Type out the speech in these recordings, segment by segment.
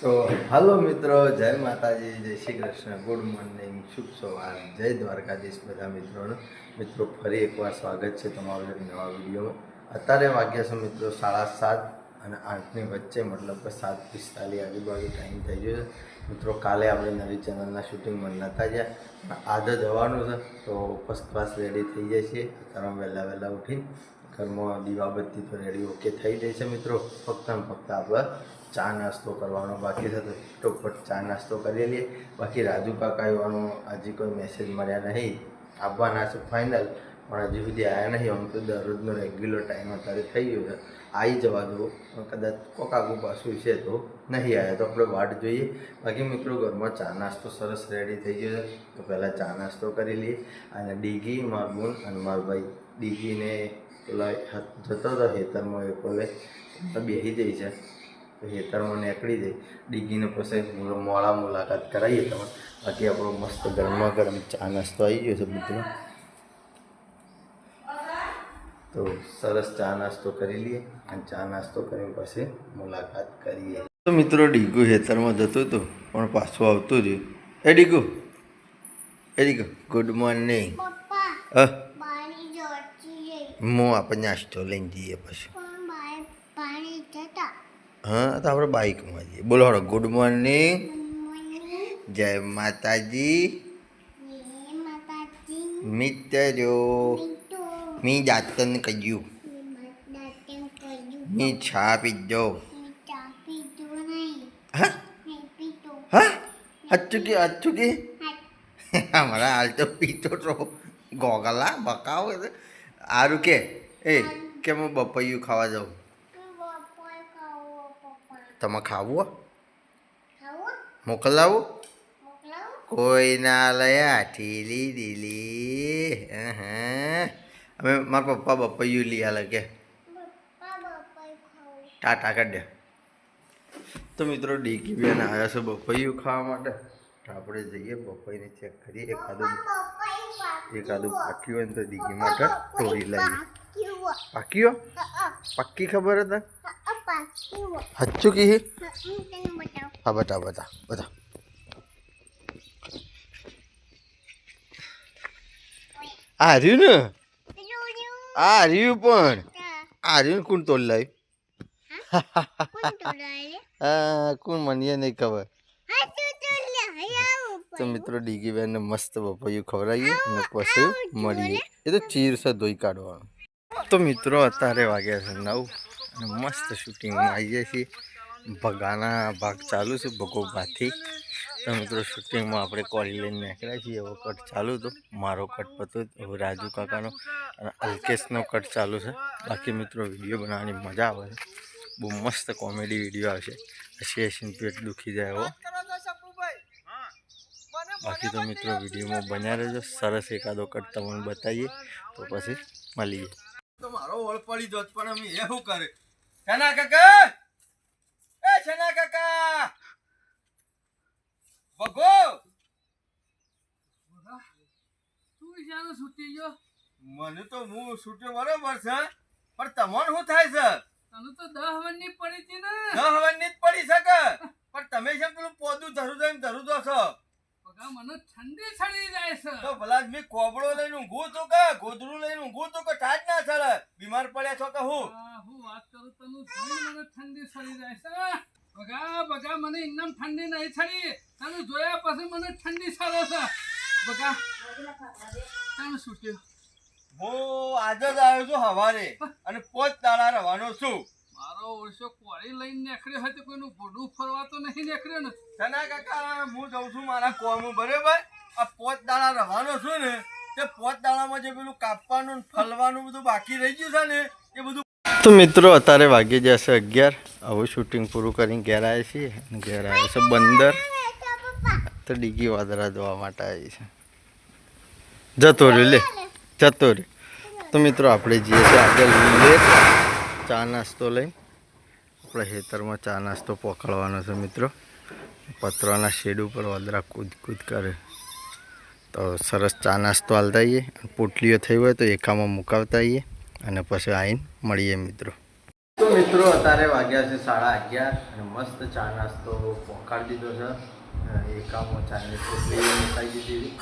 તો હાલો મિત્રો, જય માતાજી, જય શ્રી કૃષ્ણ. ગુડ મોર્નિંગ શુભ સવાર. જય દ્વારકાધીશ બધા મિત્રોનો. મિત્રો, ફરી એકવાર સ્વાગત છે તમારું એક નવા વિડીયોમાં. અત્યારે વાગ્યા છે મિત્રો સાડા સાત અને આઠની વચ્ચે, મતલબ કે સાત પિસ્તાલીસ આજુબાજુ ટાઈમ થઈ ગયો છે. મિત્રો, કાલે આપણે નવી ચેનલના શૂટિંગમાં નહોતા ગયા. આજે જવાનું છે, તો ફર્સ્ટ ક્લાસ રેડી થઈ જાય છે. અત્યારે વહેલા વહેલા ઉઠીને ઘરમાં દીવાબત્તી તો રેડી ઓકે થઈ જાય છે મિત્રો. ફક્ત ને ફક્ત આપણે ચા નાસ્તો કરવાનો બાકી થતો ટોપટ ચા નાસ્તો કરી લઈએ. બાકી રાજુ કાકા આવવાનો હજી કોઈ મેસેજ મળ્યા નહીં. આવવાના છે ફાઇનલ પણ હજી સુધી આવ્યા નહીં. આમ તો દરરોજનો રેગ્યુલર ટાઈમ અત્યારે થઈ ગયો છે. આવી જવા દો. કદાચ કોકાકુ પાછું છે તો નહીં આવ્યા તો આપણે વાટ જોઈએ. બાકી મિત્રો ઘરમાં ચા નાસ્તો સરસ રેડી થઈ ગયો છે. તો પહેલાં ચા નાસ્તો કરી લઈએ. અને ડીગી, માર બોન અને માર ભાઈ. ડીગીને પેલા જતો હતો ખેતરમાં એ કોલે બેસી જાય છે. તો હેતરમાં નીકળી જાય ડીગીને પછી મોડા મુલાકાત કરાવીએ તમે. બાકી આપણો મસ્ત ગરમા ગરમ ચા નાસ્તો આવી ગયો છે મિત્રો તો સરસ ચા નાસ્તો કરી લઈએ અને ચા નાસ્તો કરીને પછી મુલાકાત કરીએ. તો મિત્રો ડીગુ હેતરમાં જતો હતો પણ પાછું આવતું રહ્યું. એ ડીગુ. એ ડીગુ ગુડ મોર્નિંગ પાણી હું આપણે નાસ્તો લઈને જઈએ પછી પણ બહાર પાણી જતા હા, તો આપણે બાઇકમાં જઈએ. બોલો હળો ગુડ મોર્નિંગ જય માતાજી. મિત્રો મી દાંતન કહ્યું મી છા પીધો. હા? હા? અચ્છું કે અચ્છું કે? હમણાં હાલ તો પીતો તો ગોગલા, બકાવ આરું કે, એ કે હું બપૈયું ખાવા જાઉં? તમે ખાવું? મોકલાવું? કોઈ ના લયા ઠીલી અહં. અમે મારા પપ્પા બપૈયું લઈ આલે કે. ટાટા દે. તો મિત્રો ડીકી બેન આવ્યા છે બપૈયું ખાવા માટે. તો આપણે જઈએ બપૈને ચેક કરીએ. એકાદું એકાદું પાક્યું હોય. ને તો ડીકી માટે તોડી લાવીએ પાક્યું પાક્કી ખબર હતા? હચ્ચું કી હું? બતાવું હા બતાવ બતા બતા આ રહ્યું ને? આ રહ્યું પણ. આ રહ્યું કોણ તોડ લાવ્યું કોણ મને નહીં ખબર. તો મિત્રો ડીગી બેનને મસ્ત બપોયું ખવડાવીએ અને પછી મળીએ. એ તો ચીર છે ધોઈ કાઢવાનું. તો મિત્રો અત્યારે વાગ્યા છે નવ. અને મસ્ત શૂટિંગમાં આવીએ છીએ. ભગાના ભાગ ચાલુ છે ભગોભાથી તો મિત્રો શૂટિંગમાં આપણે કોલી લઈને નીકળ્યા છીએ. એવો કટ ચાલુ હતો મારો કટ પતો રાજુ કાકાનો અને અલ્કેશનો કટ ચાલુ છે. બાકી મિત્રો વીડિયો બનાવવાની મજા આવે છે. બહુ મસ્ત કોમેડી વીડિયો આવશે. હસીને પેટ દુખી જાય એવો બાકી તો મિત્રો વિડીયોમાં બન્યા રહેજો. સરસ એકાદો કટ તમને બતાવીએ. તો પછી મળીએ. તો મારો ઓળ જોત પણ અમે એવું શું કરે. છના કાકા? એ છના કાકા? બગો તું શાનું છૂટી ગયો? મને તો હું છૂટ્યો બરોબર છે પણ તમને શું થાય છે? તને તો દહ વનની પડી હતી ને. જ પડી શકે પણ તમે છે પેલું પોદું ધરું જાય ધરું દો છો. મને ઠંડી છડી જાય છે. તો ભલા મેં કોબળો લઈને ઊંઘું તો કે ગોદડું લઈને ઊંઘું તો કે ટાટ કે હું. હું વાત કરું તને જોઈ મને ઠંડી છડી જાય છે બગા બગા મને એકદમ ઠંડી નહીં છડી તને જોયા પછી મને ઠંડી છડે છે. બગા તમે છૂટ્યો હું આજે જ આવ્યો છું હવારે અને પોચ દાડા રહેવાનો છું. મારો ઓળશો કોળી લઈને નીકળ્યો હોય તો કોઈનું ગોડું ફરવા તો નહીં નીકળ્યો ને. તના કાકા હું જઉં છું મારા કોમું બરાબર? આ પોચ દાડા રહેવાનો છું ને તે પોચ દાડામાં જે પેલું કાપવાનું ફલવાનું બધું બાકી રહી ગયું છે ને તો મિત્રો, અત્યારે વાગી જશે અગિયાર. હવે શૂટિંગ પૂરું કરીને ઘેર આવે છીએ. ઘેર આવે છે બંદર. તો ડીગી વાદરા જોવા માટે આવી છે. જતો રહ્યો, લે. જતો રહ્યો. તો મિત્રો, આપણે જઈએ છીએ આગળ લે. ચા નાસ્તો લઈ આપણે ખેતરમાં ચા નાસ્તો પકડવાનો છે મિત્રો. પતરાના શેડ ઉપર વાદરા કૂદ કૂદ કરે. તો સરસ ચા નાસ્તો હાલતા આવીએ. પોટલીઓ થઈ હોય તો એકામાં મુકાવતા આવીએ. અને પછી આવીને મળીએ મિત્રો. તો મિત્રો, અત્યારે વાગ્યા છે સાડા અગિયાર અને મસ્ત ચા નાસ્તો પહોંચાડી દીધો છે. એકામાં ચાની ટોપલી મુકાઈ દીધી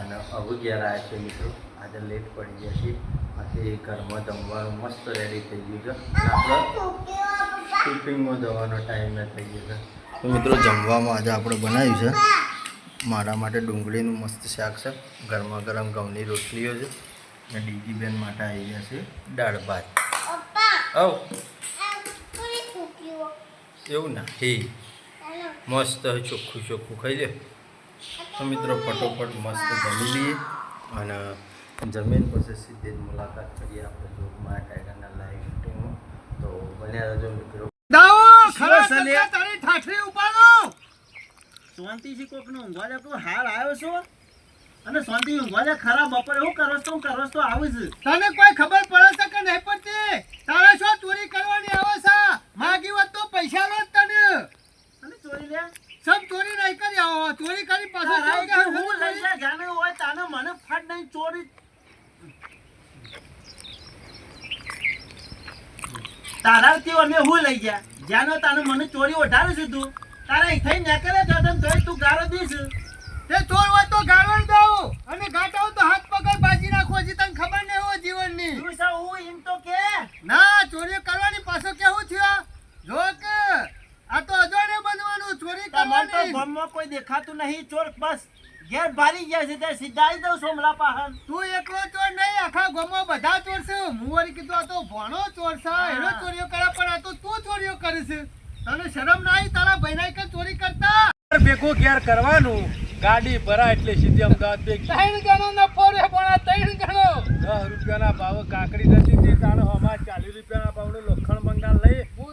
અને હવે ઘેર છે મિત્રો. આજે લેટ પડી ગયા છે આથી ઘરમાં જમવાનું મસ્ત રેડી થઈ ગયું છે. આપણે શિપિંગમાં જવાનો ટાઈમ થઈ ગયો છે. તો મિત્રો, જમવામાં આજે આપણે બનાવ્યું છે. મારા માટે ડુંગળીનું મસ્ત શાક છે. ગરમા ગરમ ઘઉંની રોટલીઓ છે. અને ડીજીબેન માટે આવી ગયા છે દાળ ભાત. પપ્પા ઓ આ પૂરી કુકીઓ એવું ના હે. મસ્ત ચોખ્ખું ચોખ્ખું. ખાઈ લે. તો મિત્રો ફટોફટ મસ્ત જમી લઈએ. અને જમીન પછી સીધી જ મુલાકાત કરીએ આપણે જોગમાં ટાઈગરના લાઈવ શૂટિંગમાં તો બન્યા રહેજો મિત્રો. શાંતિથી કોકનો ઊંઘવા જતો હાલ આવ્યો છો? અને શાંતિ ઊંઘવા લે ખરા બપોરે હું કરો છો કરો છો આવું છે તને કોઈ ખબર પડે છે કે નહીં પડતી? તારે શું ચોરી કરવાની આવે છે? માગી હોત તો પૈસા લો તને. અને ચોરી લે? સબ ચોરી નહીં કરી આવો ચોરી કરી પાછો હું લઈ જા જાને હોય તાને મને ફટ નહીં ચોરી. તારા તે અમે હું લઈ ગયા? જાનો તાને મને ચોરી ઓઢાડું છું તું. તારા અહીં નીકળે જો તને તું ગાળો દઈશ. તે ચોર હોય તો ગાળણ દઉં. અને ગાટાઓ તો હાથ પકડ બાજી નાખો. હજી તને ખબર નહીં હોય જીવનની. તું સા હું એમ તો કે. ના ચોરી કરવાની પાછો કેવું થયો? જો કે આ તો અજાણે બનવાનું ચોરી તમને તો ગામમાં કોઈ દેખાતું નહીં ચોર બસ ઘેર ભારી ગયા છે ત્યાં સીધા આવી દઉં સોમલા પાહન તું એકલો ચોર નહીં આખા ગામમાં બધા ચોર છે. હું વળી કીધું આ તો ભણો ચોર છે. એનો ચોરીઓ કરે પણ આ તો તું ચોરીઓ કરે છે. તને શરમ ના આવી તારા ભાઈના ચોરી કરતા? ભેગું ઘેર કરવાનું. ગાડી ભરાય એટલે સીધી અમદાવાદ ભેગી ત્રણ ગણો નફો રે પણ ત્રણ ગણો દસ રૂપિયાના ભાવ કાકડી જતી હતી તાણે હમણાં ચાલીસ રૂપિયાના ભાવનું લોખંડ બંગાળ લઈ હું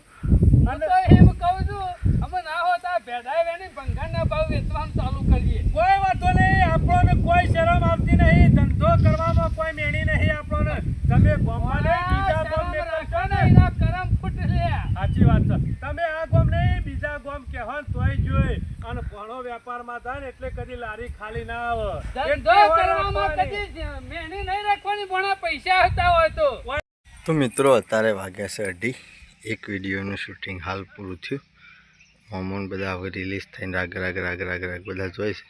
તો એમ કહું છું અમે ના હોતા ભેડાઈ વેણી ભંગારના ભાવ વેચવાનું ચાલુ કરીએ કોઈ વાંધો નહીં આપણને કોઈ શરમ આવતી નહીં ધંધો કરવામાં કોઈ મેણી નહીં આપણને તમે ગામમાં નહીં બીજા ગામ મેકલશો ને સાચી વાત છે તમે આ ગામ નહીં બીજા ગામ કહેવો ને તોય જોઈ અને ઘણો વેપારમાં થાય ને એટલે કદી લારી ના આવે. ધંધો કરવામાં કદી મેણી નહીં રાખવાની ભણા પૈસા હતા હોય તો. તો મિત્રો અત્યારે વાગ્યા છે અઢી. એક વિડીયોનું શૂટિંગ હાલ પૂરું થયું. મોમોન બધા હવે રિલીઝ થઈને રાગ રાગ રાગ રાગ રાગ બધા જોઈ છે.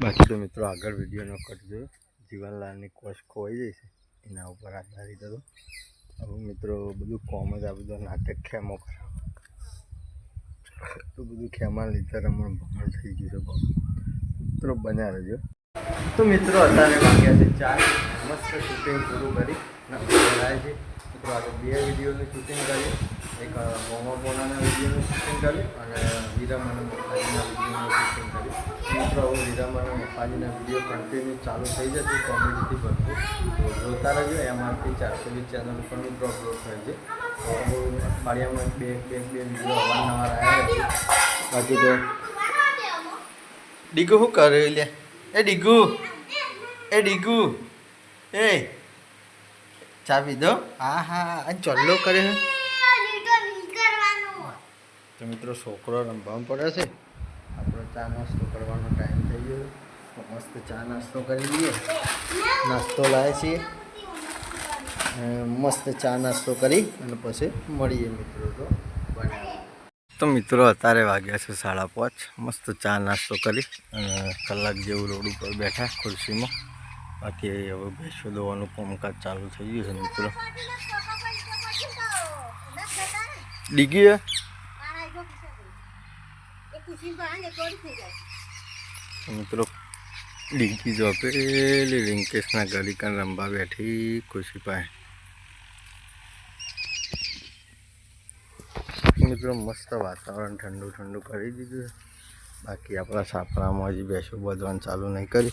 બાકી તો મિત્રો આગળ વિડીયોનો કટ જોયો. જીવનલાલની કોશ ખોવાઈ જાય છે. એના ઉપર આધારિત હતો. હવે મિત્રો બધું કોમ જ આ બધું નાટક ખેમો કરાવો તો બધું ખેમાલ લીધે રમણ ભમણ થઈ ગયું છે મિત્રો બન્યા રહેજો. તો મિત્રો, અત્યારે વાગ્યા છે ચાર. મસ્ત શૂટિંગ પૂરું કરી. બોલાય છે. મિત્રો, આજે બે વિડીયોનું શૂટિંગ કર્યું. એક મોમો મોનાના વિડીયોનું શૂટિંગ કર્યું અને વિરમ અને વિડીયોનું શૂટિંગ કર્યું. મિત્રો હું વિરમ અને વીડિયો કન્ટિન્યુ ચાલુ થઈ જશે. કોમેડીથી ભરપૂર. તો જોતા રહેજો. એમાંથી ચારસો વીસ ચેનલ પણ મિત્રો અપલોડ થાય છે. અઠવાડિયામાં બે બે બે વીડિયો અવારનવાર આવ્યા બાકી તો ડીગુ શું કરે લે એ ડીગુ એ ડીગુ એ ચા પીધો હા હા આ ચલ્લો કરે છે. તો મિત્રો છોકરો રમવા પડે છે. આપણો ચા નાસ્તો કરવાનો ટાઈમ થઈ ગયો. મસ્ત ચા નાસ્તો કરી લઈએ. નાસ્તો લાવે છીએ. મસ્ત ચા નાસ્તો કરી અને પછી મળીએ મિત્રો તો. તો મિત્રો અત્યારે વાગ્યા છે સાડા પાંચ. મસ્ત ચા નાસ્તો કરી અને કલાક જેવું રોડ ઉપર બેઠા ખુરશીમાં. બાકી હવે ભેંસો દોવાનું કામકાજ ચાલુ થઈ ગયું છે મિત્રો. ડીગી મિત્રો, ડીગી જો પેલી રિંકેશના ગળી કાન રમવા બેઠી ખુશી પાસે. મિત્રો મસ્ત વાતાવરણ ઠંડુ ઠંડુ કરી દીધું બાકી આપણા સાપરામાં હજી બેસો, બધવાનું ચાલુ નહીં કરી.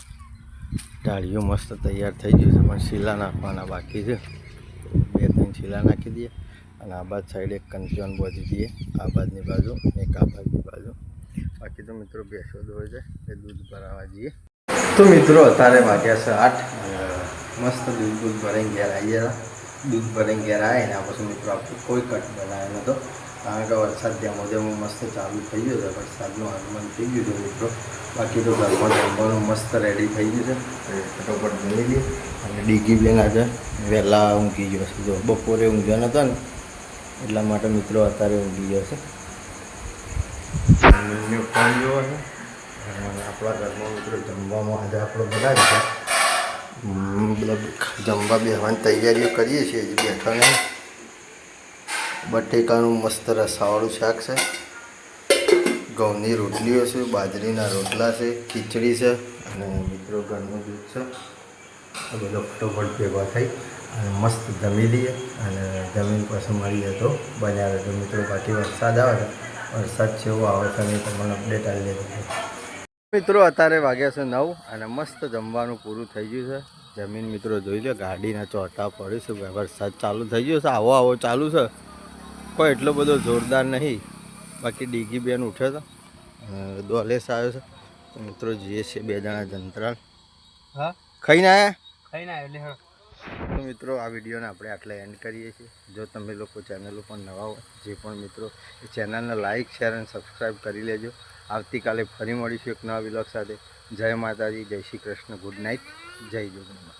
ડાળીઓ મસ્ત તૈયાર થઈ ગયું છે, પણ શીલા નાખવાના બાકી છે. બે ત્રણ શીલા નાખી દઈએ અને આ બાદ સાઈડ એક કંચન બોધી દઈએ. આ બાજની બાજુ, એક આ બાજની બાજુ. બાકી તો મિત્રો બેસો દોય છે એ દૂધ ભરાવા જઈએ. તો મિત્રો અત્યારે વાગ્યા છે આઠ મસ્ત દૂધ દૂધ ભરાઈને ઘેર આવી ગયા દૂધ ભરાઈને ઘેર આવે એના પછી મિત્રો આપણે કોઈ કટ બનાવ્યો નહોતો. કારણ કે વરસાદ ત્યાં મોજામાં મસ્ત ચાલુ થઈ ગયો છે. વરસાદનું આગમન થઈ ગયું છે મિત્રો. બાકી તો ઘરમાં જમવાનું મસ્ત રેડી થઈ ગયું છે. ફટોફટ જમી લઈએ અને ડીગી બેન આજે વહેલા ઊંઘી ગયો છે. જો બપોરે ઊંઘ્યો નહોતા ને એટલા માટે મિત્રો અત્યારે ઊંઘી ગયો છે. ફોન જોવો છે. આપણા ઘરમાં મિત્રો જમવામાં આજે આપણો બધા મતલબ છે. જમવા બેહવાની તૈયારીઓ કરીએ છીએ. હજી બેઠા નહીં. બટેકાનું મસ્ત રસાવાળું શાક છે. ઘઉંની રોટલીઓ છે, બાજરીના રોટલા છે, ખીચડી છે અને મિત્રો ઘરનું દૂધ છે. આ બધો ફટોફટ ભેગો થઈ અને મસ્ત જમી લઈએ અને જમીન પછી મળીએ તો બનાવે તો મિત્રો બાકી વરસાદ આવે છે. વરસાદ જેવો આવે છે નહીં તમને અપડેટ આવી લેજો મિત્રો અત્યારે વાગ્યા છે નવ અને મસ્ત જમવાનું પૂરું થઈ ગયું છે. જમીન મિત્રો જોઈ લો, ગાડીના ચોટા પડ્યું છે, વરસાદ ચાલુ થઈ ગયો છે આવો આવો ચાલુ છે. કોઈ એટલો બધો જોરદાર નહીં. બાકી ડીગી બેન ઉઠ્યો હતો દોલેસ આવ્યો છે. મિત્રો જઈએ છીએ બે જણા જંતરાલ. હા? ખાઈને આવ્યા ખાઈને આવ્યો એટલે તો મિત્રો આ વિડીયોને આપણે આટલે એન્ડ કરીએ છીએ. જો તમે લોકો ચેનલ ઉપર નવા હોય જે પણ મિત્રો એ ચેનલને લાઇક શેર અને સબસ્ક્રાઈબ કરી લેજો. આવતીકાલે ફરી મળીશું એક નવા વિલોગ સાથે. જય માતાજી જય શ્રી કૃષ્ણ. ગુડ નાઇટ જય જોગમાં